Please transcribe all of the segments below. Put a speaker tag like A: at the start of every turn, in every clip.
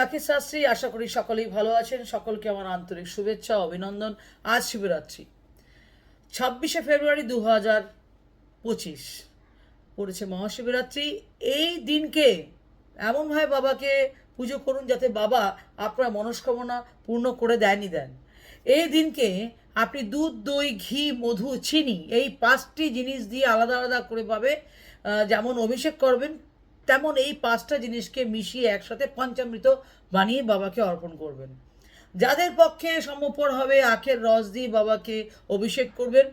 A: রাখি শাস্ত্রী, আশা করি সকলেই ভালো আছেন। সকলকে আমার আন্তরিক শুভেচ্ছা অভিনন্দন। আজ শিবরাত্রি। ছাব্বিশে ফেব্রুয়ারি দু হাজার পঁচিশ। পড়েছে মহাশিবরাত্রি। এই দিনকে এমনভাবে বাবাকে পুজো করুন যাতে বাবা আপনার মনস্কামনা পূর্ণ করে দেয়নি দেন। এই দিনকে আপনি দুধ, দই, ঘি, মধু, চিনি এই পাঁচটি জিনিস দিয়ে আলাদা আলাদা করে পাবে যেমন অভিষেক করবেন তেমন এই পাঁচটা জিনিসকে মিশিয়ে একসাথে পঞ্চামৃত বানিয়ে বাবাকে অর্পণ করবেন। যাদের পক্ষে সম্ভবপর হবে, আখের রস দিয়ে বাবাকে অভিষেক করবেন,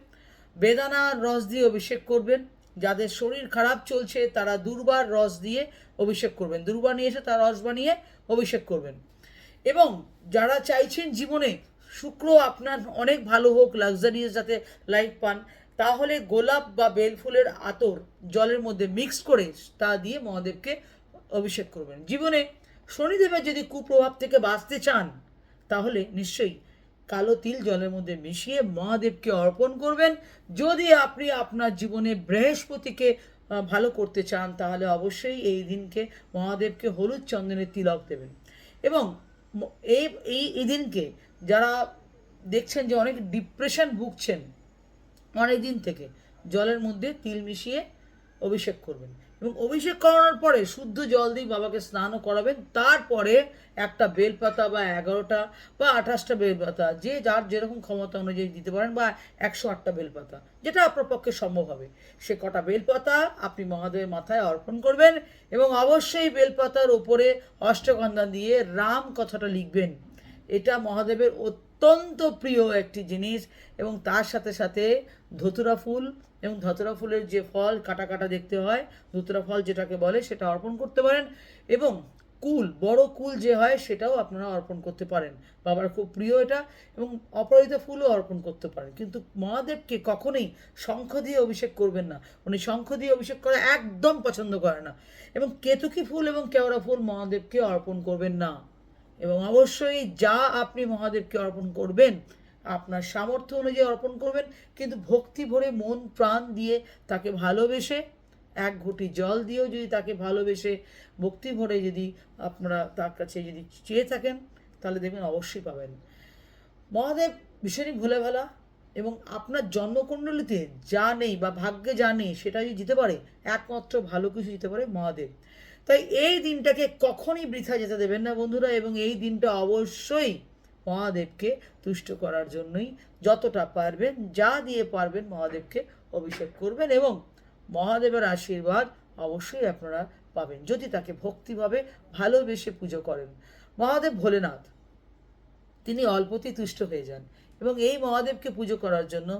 A: বেদানার রস দিয়ে অভিষেক করবেন। যাদের শরীর খারাপ চলছে, তারা দুর্বার রস দিয়ে অভিষেক করবেন। দুর্বা নিয়ে এসে তার রস বানিয়ে অভিষেক করবেন। এবং যারা চাইছেন জীবনে, শুক্র আপনার অনেক ভালো হোক লাক্সারিয়াস যাতে লাইফ পান তাহলে গোলাপ বা বেলফুলের আতর জলের মধ্যে মিক্স করে তা দিয়ে মহাদেবকে অভিষেক করবেন। জীবনে শনিদেবের যদি কুপ্রভাব থেকে বাঁচতে চান, তাহলে নিশ্চয়ই কালো তিল জলের মধ্যে মিশিয়ে মহাদেবকে অর্পণ করবেন। যদি আপনি আপনার জীবনে বৃহস্পতিকে ভালো করতে চান, তাহলে অবশ্যই এই দিনকে মহাদেবকে হলুদ চন্দনের তিলক দেবেন। এবং এই এই দিনকে যারা দেখছেন যে অনেক ডিপ্রেশন ভুগছেন অনেক দিন থেকে জলের মধ্যে তিল মিশিয়ে অভিষেক করবেন। এবং অভিষেক করানোর পরে শুদ্ধ জল দিয়ে বাবাকে স্নানও করাবেন। তারপরে একটা বেলপাতা বা এগারোটা বা আঠাশটা বেলপাতা, যে যার যেরকম ক্ষমতা অনুযায়ী দিতে পারেন বা একশো আটটা বেলপাতা, যেটা আপনার পক্ষে সম্ভব হবে। সে কটা বেলপাতা আপনি মহাদেবের মাথায় অর্পণ করবেন এবং অবশ্যই বেলপাতার ওপরে অষ্টগন্ধা দিয়ে রাম কথাটা লিখবেন। এটা মহাদেবের অত্যন্ত প্রিয় একটি জিনিস এবং তার সাথে সাথে ধতুরা ফুল এবং ধতুরা ফুলের যে ফল কাটা কাটা দেখতে হয়, ধতুরা ফল যেটাকে বলে সেটা অর্পণ করতে পারেন এবং কুল, বড় কুল যে হয় সেটাও আপনারা অর্পণ করতে পারেন। বাবার খুব প্রিয় এটা এবং অপরাজিত ফুলও অর্পণ করতে পারেন। কিন্তু মহাদেবকে কখনোই শঙ্খ দিয়ে অভিষেক করবেন না। উনি শঙ্খ দিয়ে অভিষেক করা একদম পছন্দ করে না। এবং কেতুকি ফুল এবং কেওড়া ফুল মহাদেবকে অর্পণ করবেন না। এবং অবশ্যই যা আপনি মহাদেবকে অর্পণ করবেন, আপনার সামর্থ্য অনুযায়ী অর্পণ করবেন, কিন্তু ভক্তি ভরে মন প্রাণ দিয়ে তাকে ভালোবেসে, এক ঘটি জল দিয়েও যদি তাকে ভালোবেসে, ভক্তি ভরে যদি আপনারা তার কাছে যদি চেয়ে থাকেন, তাহলে দেখবেন অবশ্যই পাবেন। মহাদেব ভীষণই ভোলে ভালা এবং আপনার জন্মকুণ্ডলিতে যা নেই বা ভাগ্যে যা নেই সেটা যদি দিতে পারে, একমাত্র ভালো কিছু দিতে পারে মহাদেব। তাই এই দিনটাকে কখনই বৃথা যেতে দেবেন না বন্ধুরা, এবং এই দিনটা অবশ্যই মহাদেবকে তুষ্ট করার জন্যই যতটা পারবেন, যা দিয়ে পারবেন মহাদেবকে অভিষেক করবেন, এবং মহাদেবের আশীর্বাদ অবশ্যই আপনারা পাবেন, যদি তাকে ভক্তিভাবে ভালোবেসে পুজো করেন। মহাদেব ভোলেনাথ, তিনি অল্পতেই তুষ্ট হয়ে যান, এবং এই মহাদেবকে পুজো করার জন্য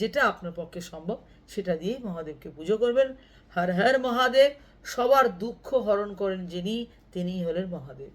A: যেটা আপনার পক্ষে সম্ভব সেটা দিয়েই মহাদেবকে পুজো করবেন। হর হর মহাদেব, সবার দুঃখ হরণ করেন যিনি, তিনিই হলেন মহাদেব।